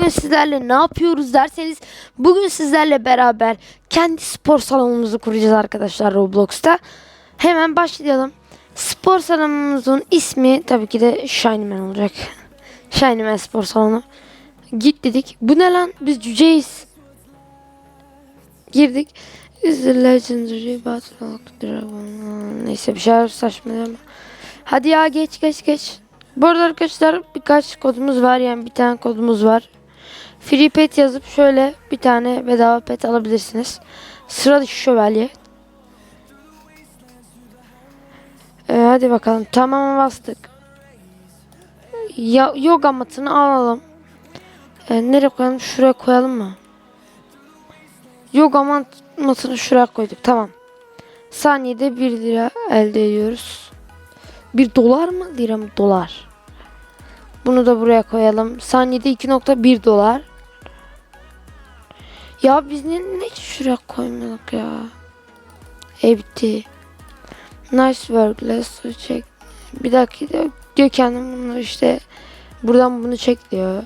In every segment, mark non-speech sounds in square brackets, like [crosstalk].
bugün sizlerle ne yapıyoruz derseniz bugün sizlerle beraber kendi spor salonumuzu kuracağız arkadaşlar Roblox'ta. Hemen başlayalım. Spor salonumuzun ismi tabii ki de Shinyman olacak. Shinyman spor salonu. Git dedik. Bu ne lan? Biz cüceyiz. Girdik. Is the legendary battle of dragon. Neyse bir şeyler saçmalama. Hadi ya geç geç geç. Bu arada arkadaşlar birkaç kodumuz var yani bir tane kodumuz var. Free pet yazıp şöyle bir tane bedava pet alabilirsiniz. Sıra dışı şövalye. Ee, hadi bakalım tamam bastık. Ya, yoga matını alalım. Ee, nereye koyalım? Şuraya koyalım mı? Yoga mat, matını şuraya koyduk. Tamam. Saniyede 1 lira elde ediyoruz. 1 dolar mı? Lira mı? Dolar. Bunu da buraya koyalım. Saniyede 2.1 dolar. Ya biz ne, ne şuraya koymadık ya? E bitti. Nice work. Let's check. Bir dakika diyor kendim bunu işte buradan bunu çek diyor.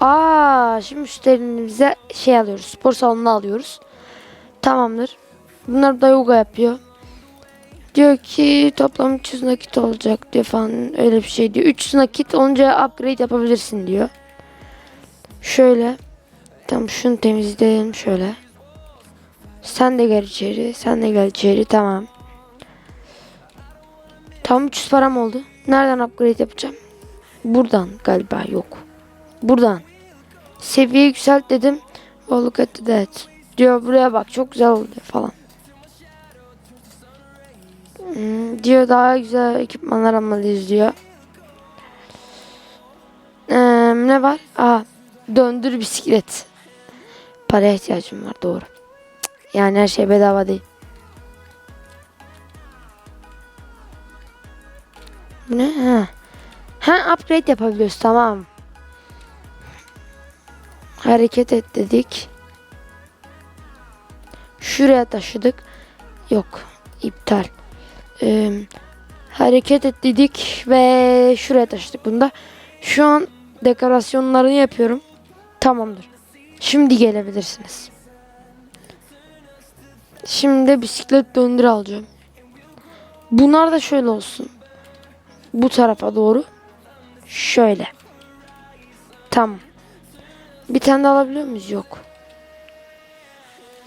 Aa, şimdi müşterimize şey alıyoruz. Spor salonuna alıyoruz. Tamamdır. Bunlar da yoga yapıyor. Diyor ki toplam 300 nakit olacak diyor falan öyle bir şey diyor. 300 nakit olunca upgrade yapabilirsin diyor. Şöyle. Tamam şunu temizleyelim şöyle. Sen de gel içeri. Sen de gel içeri. Tamam. Tam 300 param oldu. Nereden upgrade yapacağım? Buradan galiba yok. Buradan. Seviye yükselt dedim. Oh look at that. Diyor buraya bak çok güzel oldu falan. Hmm, diyor daha güzel ekipmanlar almalıyız diyor. Ee, ne var? Aa, döndür bisiklet. Paraya ihtiyacım var doğru. Yani her şey bedava değil. Ne? Ha. Ha upgrade yapabiliyoruz tamam. Hareket et dedik. Şuraya taşıdık. Yok. iptal. Ee, hareket et dedik ve şuraya taşıdık bunda. Şu an dekorasyonlarını yapıyorum. Tamamdır. Şimdi gelebilirsiniz. Şimdi bisiklet döndür alacağım. Bunlar da şöyle olsun. Bu tarafa doğru. Şöyle. Tamam. Bir tane de alabiliyor muyuz? Yok.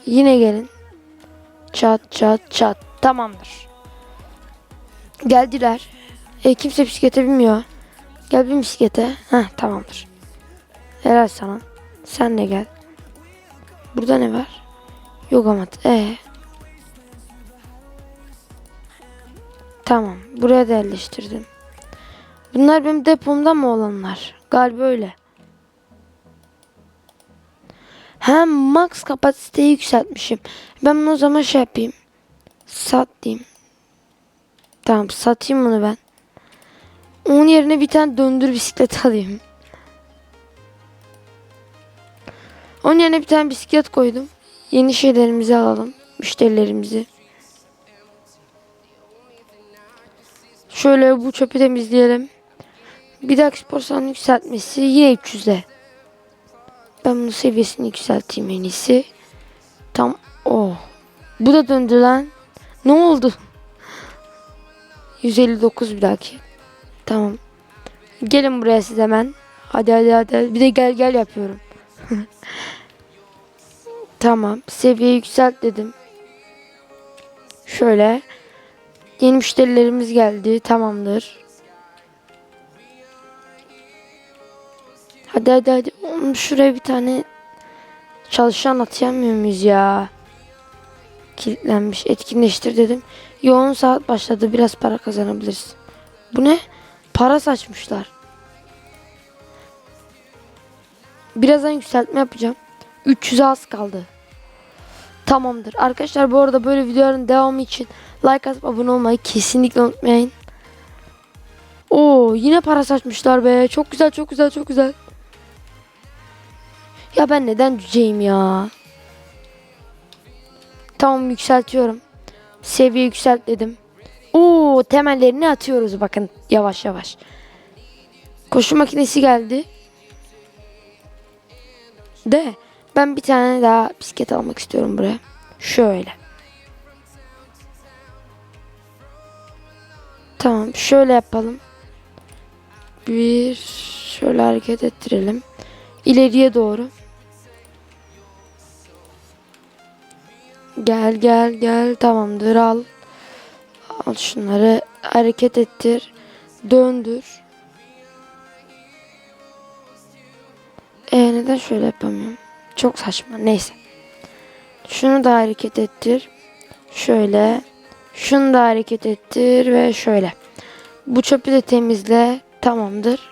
Yine gelin. Çat çat çat. Tamamdır. Geldiler. E, kimse bisiklete binmiyor. Gel bin bisiklete. Heh tamamdır. Helal sana. Sen de gel. Burada ne var? Yoga mat. E. Tamam. Buraya da yerleştirdim. Bunlar benim depomda mı olanlar? Galiba öyle. Hem max kapasiteyi yükseltmişim. Ben bunu o zaman şey yapayım. Sat diyeyim. Tamam satayım bunu ben. Onun yerine bir tane döndür bisiklet alayım. Onun yerine bir tane bisiklet koydum. Yeni şeylerimizi alalım. Müşterilerimizi. Şöyle bu çöpü temizleyelim. Bir dahaki spor salonu yükseltmesi yine 300'e. Ben bunun seviyesini yükselteyim en iyisi. Tam o. Bu da döndü lan. Ne oldu? 159 bir dahaki. Tamam. Gelin buraya siz hemen. Hadi hadi hadi. Bir de gel gel yapıyorum. [laughs] tamam. Seviye yükselt dedim. Şöyle. Yeni müşterilerimiz geldi. Tamamdır. Hadi hadi hadi. Oğlum şuraya bir tane çalışan atayamıyor muyuz ya? Kilitlenmiş. Etkinleştir dedim. Yoğun saat başladı. Biraz para kazanabiliriz. Bu ne? Para saçmışlar. Birazdan yükseltme yapacağım. 300 az kaldı. Tamamdır. Arkadaşlar bu arada böyle videoların devamı için like atıp abone olmayı kesinlikle unutmayın. Oo yine para saçmışlar be. Çok güzel çok güzel çok güzel. Ya ben neden cüceyim ya? Tamam yükseltiyorum. Seviye yükselt dedim. Oo temellerini atıyoruz bakın yavaş yavaş. Koşu makinesi geldi. De ben bir tane daha bisiklet almak istiyorum buraya. Şöyle. Tamam şöyle yapalım. Bir şöyle hareket ettirelim. İleriye doğru. Gel gel gel tamamdır al. Al şunları hareket ettir. Döndür. E neden şöyle yapamıyorum? Çok saçma. Neyse. Şunu da hareket ettir. Şöyle. Şunu da hareket ettir ve şöyle. Bu çöpü de temizle. Tamamdır.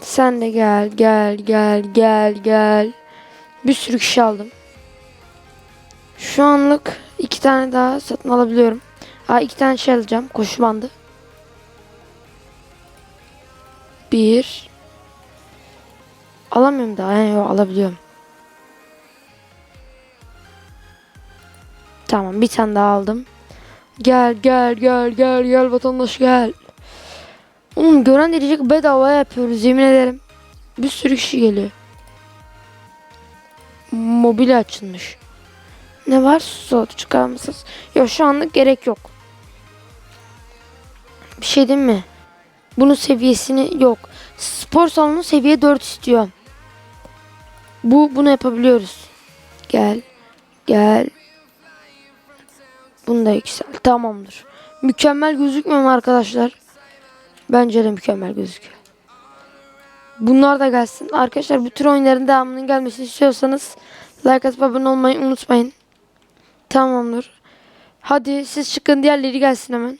Sen de gel gel gel gel gel. Bir sürü kişi aldım. Şu anlık iki tane daha satın alabiliyorum. Aa iki tane şey alacağım. Koşu bandı. Bir. Alamıyorum daha. Yani yok alabiliyorum. Tamam bir tane daha aldım. Gel gel gel gel gel vatandaş gel. Oğlum gören diyecek bedava yapıyoruz yemin ederim. Bir sürü kişi geliyor. Mobil açılmış. Ne var? Soğut çıkar mısınız? Yok şu anlık gerek yok. Bir şey değil mi? Bunun seviyesini yok. Spor salonu seviye 4 istiyor. Bu bunu yapabiliyoruz. Gel. Gel. Bunu da yüksel. Tamamdır. Mükemmel gözükmüyor mu arkadaşlar? Bence de mükemmel gözüküyor. Bunlar da gelsin. Arkadaşlar bu tür oyunların devamının gelmesini istiyorsanız like atıp abone olmayı unutmayın. Tamamdır. Hadi siz çıkın diğerleri gelsin hemen.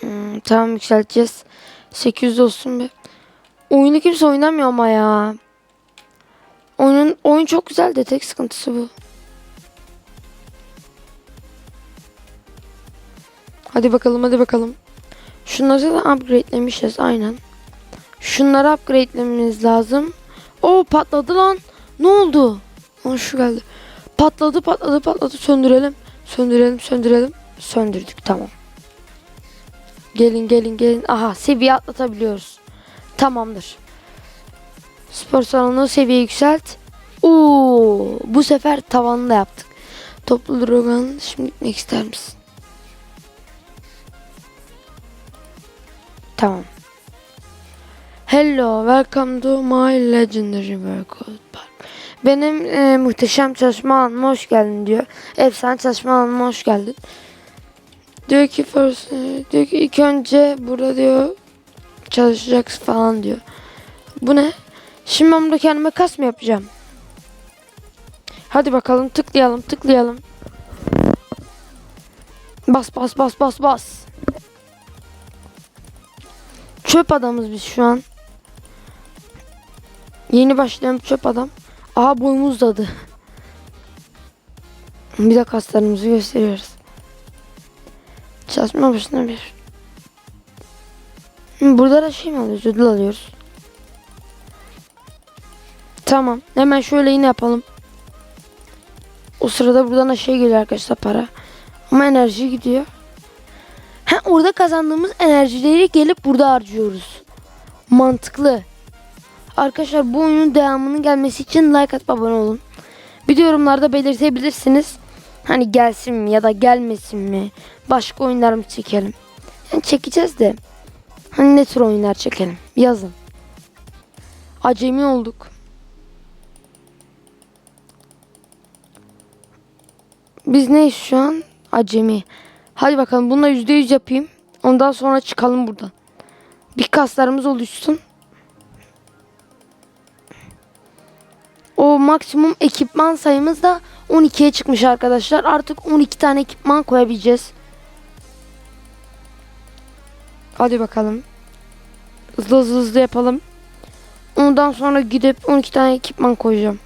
Hmm, tamam yükselteceğiz. 800 olsun be. Oyunu kimse oynamıyor ama ya. Oyunun oyun çok güzel de tek sıkıntısı bu. Hadi bakalım hadi bakalım. Şunları da upgrade'lemişiz aynen. Şunları upgrade'lememiz lazım. O patladı lan. Ne oldu? Aa, şu geldi. Patladı patladı patladı söndürelim. Söndürelim söndürelim. Söndürdük tamam. Gelin gelin gelin. Aha seviye atlatabiliyoruz. Tamamdır. Spor salonu seviye yükselt. Oo, bu sefer tavanı da yaptık. Toplu Drogan şimdi gitmek ister misin? Tamam. Hello, welcome to my legendary workout park. Benim e, muhteşem çalışma alanıma hoş geldin diyor. Efsane çalışma alanıma hoş geldin. Diyor ki first, e, diyor ki ilk önce burada diyor çalışacaksın falan diyor. Bu ne? Şimdi ben burada kendime kas mı yapacağım? Hadi bakalım tıklayalım tıklayalım. Bas bas bas bas bas. Çöp adamız biz şu an. Yeni başlayan çöp adam. Aha boyumuz uzadı. Bir de kaslarımızı gösteriyoruz. Çalışma başına bir. Burada da şey mi alıyoruz? Ödül alıyoruz. Tamam. Hemen şöyle yine yapalım. O sırada buradan aşağı geliyor arkadaşlar para. Ama enerji gidiyor. Ha orada kazandığımız enerjileri gelip burada harcıyoruz. Mantıklı. Arkadaşlar bu oyunun devamının gelmesi için like atıp abone olun. Bir yorumlarda belirtebilirsiniz. Hani gelsin mi ya da gelmesin mi? Başka oyunlar mı çekelim? Yani çekeceğiz de. Hani ne tür oyunlar çekelim? Yazın. Acemi olduk. Biz neyiz şu an? Acemi. Hadi bakalım bununla yüzde yüz yapayım. Ondan sonra çıkalım buradan. Bir kaslarımız oluşsun. O maksimum ekipman sayımız da 12'ye çıkmış arkadaşlar. Artık 12 tane ekipman koyabileceğiz. Hadi bakalım. Hızlı hızlı hızlı yapalım. Ondan sonra gidip 12 tane ekipman koyacağım.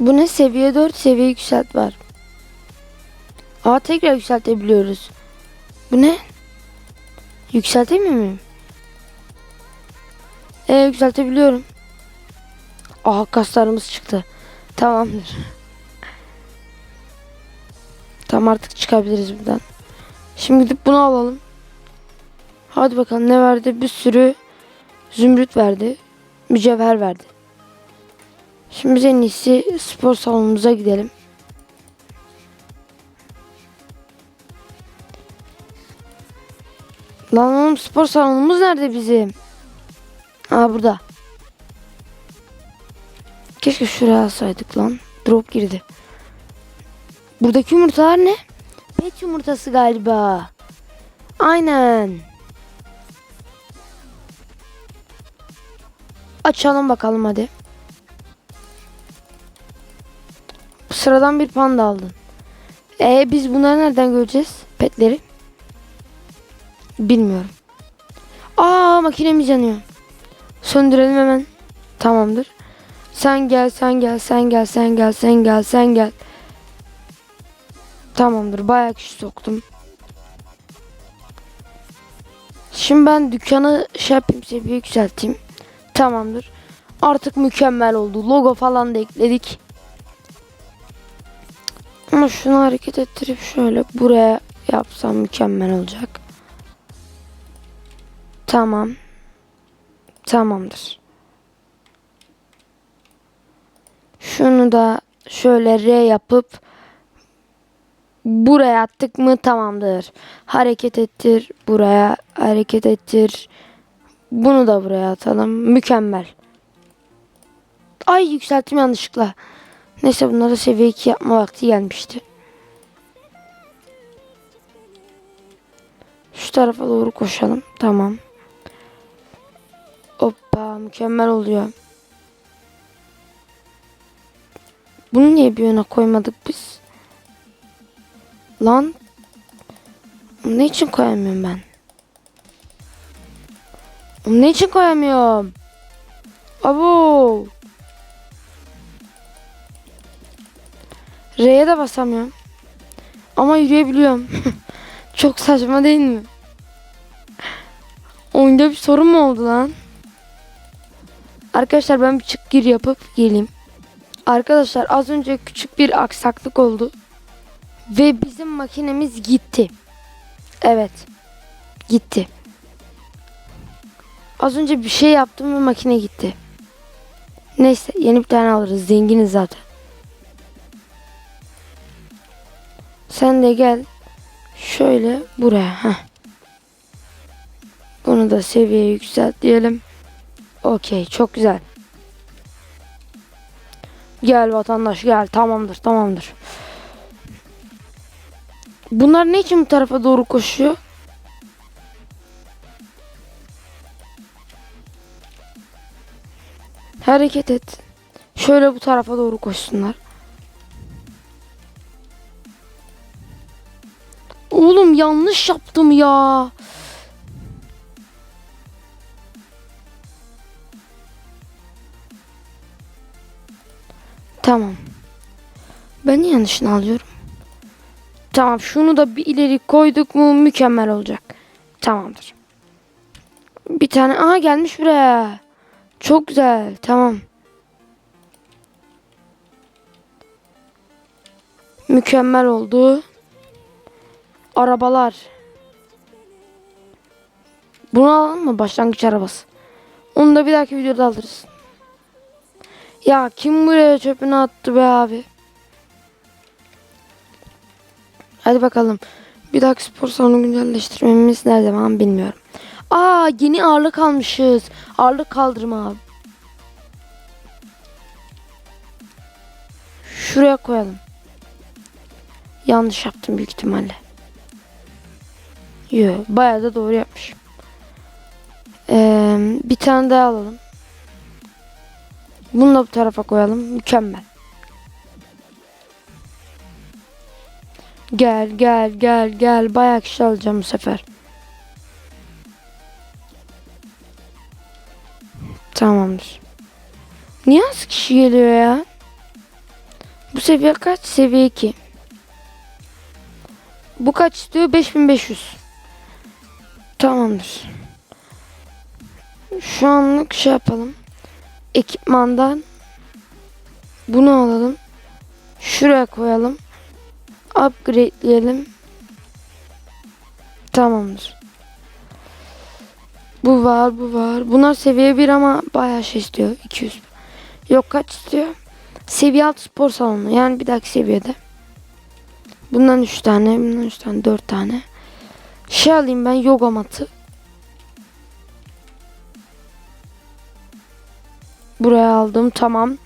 Bu ne? Seviye 4 seviye yükselt var. Aa tekrar yükseltebiliyoruz. Bu ne? Yükseltemiyor muyum? Ee yükseltebiliyorum. Aha kaslarımız çıktı. Tamamdır. Tamam artık çıkabiliriz buradan. Şimdi gidip bunu alalım. Hadi bakalım ne verdi? Bir sürü zümrüt verdi. Mücevher verdi. Şimdi en iyisi spor salonumuza gidelim. Lan oğlum spor salonumuz nerede bizim? Aa burada. Keşke şuraya alsaydık lan. Drop girdi. Buradaki yumurtalar ne? Pet yumurtası galiba. Aynen. Açalım bakalım hadi. Sıradan bir panda aldın. E biz bunları nereden göreceğiz? Petleri. Bilmiyorum. Aa makinemiz yanıyor. Söndürelim hemen. Tamamdır. Sen gel, sen gel, sen gel, sen gel, sen gel, sen gel. Tamamdır. Bayağı kişi soktum. Şimdi ben dükkanı şey yapayım, seviye yükselteyim. Tamamdır. Artık mükemmel oldu. Logo falan da ekledik. Ama şunu hareket ettirip şöyle buraya yapsam mükemmel olacak. Tamam. Tamamdır. Şunu da şöyle R yapıp buraya attık mı tamamdır. Hareket ettir buraya hareket ettir. Bunu da buraya atalım. Mükemmel. Ay yükselttim yanlışlıkla. Neyse bunları seviye 2 yapma vakti gelmişti. Şu tarafa doğru koşalım. Tamam. Hoppa mükemmel oluyor. Bunu niye bir yana koymadık biz? Lan. Ne için koyamıyorum ben? Ne için koyamıyorum? Abo. R'ye de basamıyorum. Ama yürüyebiliyorum. [laughs] Çok saçma değil mi? Oyunda bir sorun mu oldu lan? Arkadaşlar ben bir çık gir yapıp geleyim. Arkadaşlar az önce küçük bir aksaklık oldu. Ve bizim makinemiz gitti. Evet. Gitti. Az önce bir şey yaptım ve makine gitti. Neyse yeni bir tane alırız. Zenginiz zaten. Sen de gel. Şöyle buraya. Heh. Bunu da seviye yükselt diyelim. Okey çok güzel. Gel vatandaş gel tamamdır tamamdır. Bunlar ne için bu tarafa doğru koşuyor? Hareket et. Şöyle bu tarafa doğru koşsunlar. Yanlış yaptım ya. Tamam. Ben yanlışını alıyorum? Tamam şunu da bir ileri koyduk mu mükemmel olacak. Tamamdır. Bir tane aha gelmiş buraya. Çok güzel. Tamam. Mükemmel oldu. Arabalar. Bunu alalım mı? Başlangıç arabası. Onu da bir dahaki videoda alırız. Ya kim buraya çöpünü attı be abi? Hadi bakalım. Bir dahaki spor salonu güncelleştirmemiz ne zaman bilmiyorum. Aa yeni ağırlık almışız. Ağırlık kaldırma abi. Şuraya koyalım. Yanlış yaptım büyük ihtimalle. Yo, bayağı da doğru yapmışım. Ee, bir tane daha alalım. Bunu da bu tarafa koyalım. Mükemmel. Gel gel gel gel. Bayağı kişi alacağım bu sefer. Tamamdır. Niye az kişi geliyor ya? Bu seviye kaç? Seviye 2. Bu kaç istiyor? 5500. Tamamdır. Şu anlık şey yapalım. Ekipmandan bunu alalım. Şuraya koyalım. Upgrade'leyelim. Tamamdır. Bu var bu var. Bunlar seviye 1 ama bayağı şey istiyor. 200. Yok kaç istiyor? Seviye 6 spor salonu. Yani bir dahaki seviyede. Bundan 3 tane. Bundan 3 tane. 4 tane. Şey alayım ben yoga matı. Buraya aldım. Tamam.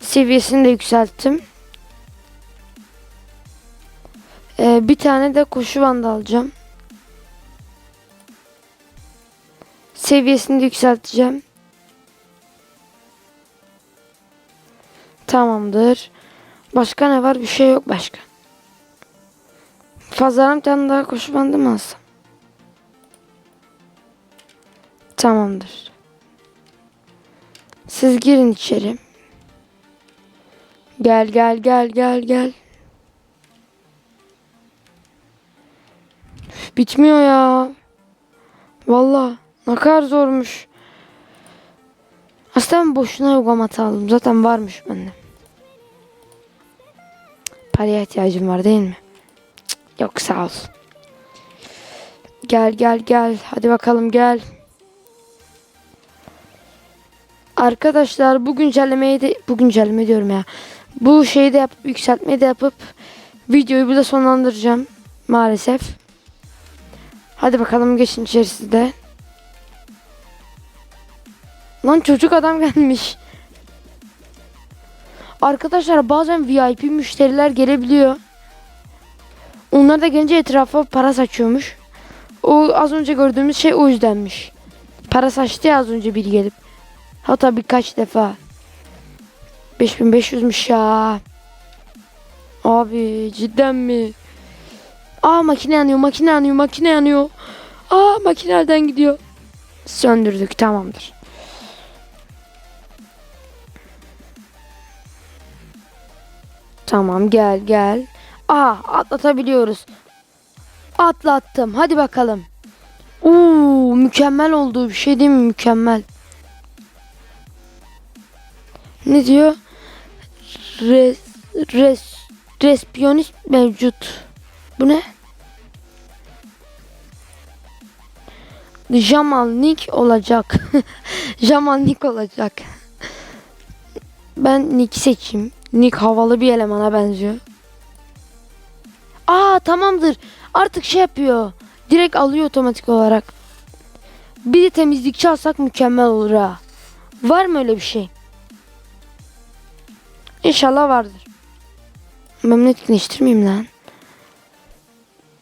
Seviyesini de yükselttim. Ee, bir tane de koşu bandı alacağım. Seviyesini de yükselteceğim. Tamamdır. Başka ne var? Bir şey yok başka. Fazladan bir tane daha koşu bandı mı alsam? Tamamdır. Siz girin içeri. Gel gel gel gel gel. Üf, Bitmiyor ya. Vallahi ne kadar zormuş. Aslında boşuna yoga matı aldım. Zaten varmış bende. Paraya ihtiyacım var değil mi? Cık, Yok sağ ol. Gel gel gel. Hadi bakalım gel. Arkadaşlar bu güncellemeyi de bu güncelleme diyorum ya. Bu şeyi de yapıp yükseltmeyi de yapıp videoyu burada sonlandıracağım maalesef. Hadi bakalım geçin içerisinde. Lan çocuk adam [laughs] gelmiş. Arkadaşlar bazen VIP müşteriler gelebiliyor. Onlar da gelince etrafa para saçıyormuş. O az önce gördüğümüz şey o yüzdenmiş. Para saçtı ya az önce biri gelip. Hatta birkaç defa. 5500'müş ya. Abi cidden mi? Aa makine yanıyor, makine yanıyor, makine yanıyor. Aa makine elden gidiyor. Söndürdük tamamdır. Tamam gel gel. Aa atlatabiliyoruz. Atlattım. Hadi bakalım. Uuu mükemmel oldu. Bir şey değil mi? Mükemmel. Ne diyor? Res, res, respiyonist mevcut. Bu ne? Jamalnik olacak. [laughs] Jamalnik olacak. Ben Nick seçeyim. Nick havalı bir elemana benziyor. Aa tamamdır. Artık şey yapıyor. Direkt alıyor otomatik olarak. Bir de temizlikçi alsak mükemmel olur ha. Var mı öyle bir şey? İnşallah vardır. Ben bunu lan.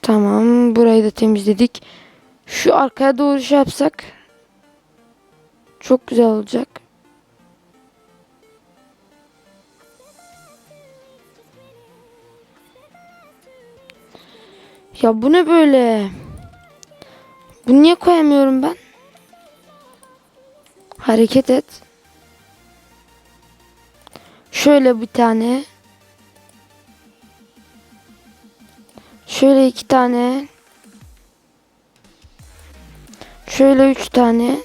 Tamam burayı da temizledik. Şu arkaya doğru şey yapsak. Çok güzel olacak. Ya bu ne böyle? Bunu niye koyamıyorum ben? Hareket et. Şöyle bir tane. Şöyle iki tane. Şöyle üç tane.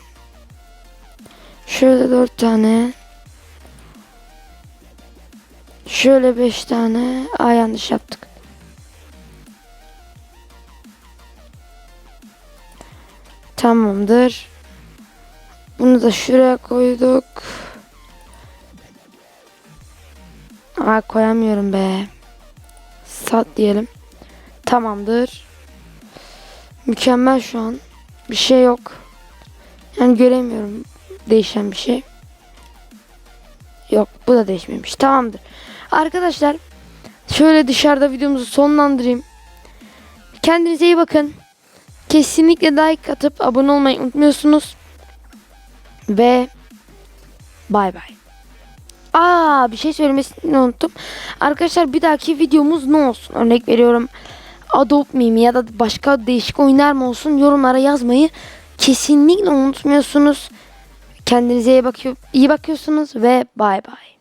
Şöyle dört tane. Şöyle beş tane. Aa yanlış yaptık. Tamamdır. Bunu da şuraya koyduk. Aa koyamıyorum be. Sat diyelim. Tamamdır. Mükemmel şu an. Bir şey yok. Yani göremiyorum değişen bir şey. Yok bu da değişmemiş. Tamamdır. Arkadaşlar şöyle dışarıda videomuzu sonlandırayım. Kendinize iyi bakın. Kesinlikle like atıp abone olmayı unutmuyorsunuz. Ve bay bay. Aa bir şey söylemesini unuttum. Arkadaşlar bir dahaki videomuz ne olsun? Örnek veriyorum. Adobe Mimi ya da başka değişik oyunlar mı olsun? Yorumlara yazmayı kesinlikle unutmuyorsunuz. Kendinize iyi bakıyor iyi bakıyorsunuz ve bay bay.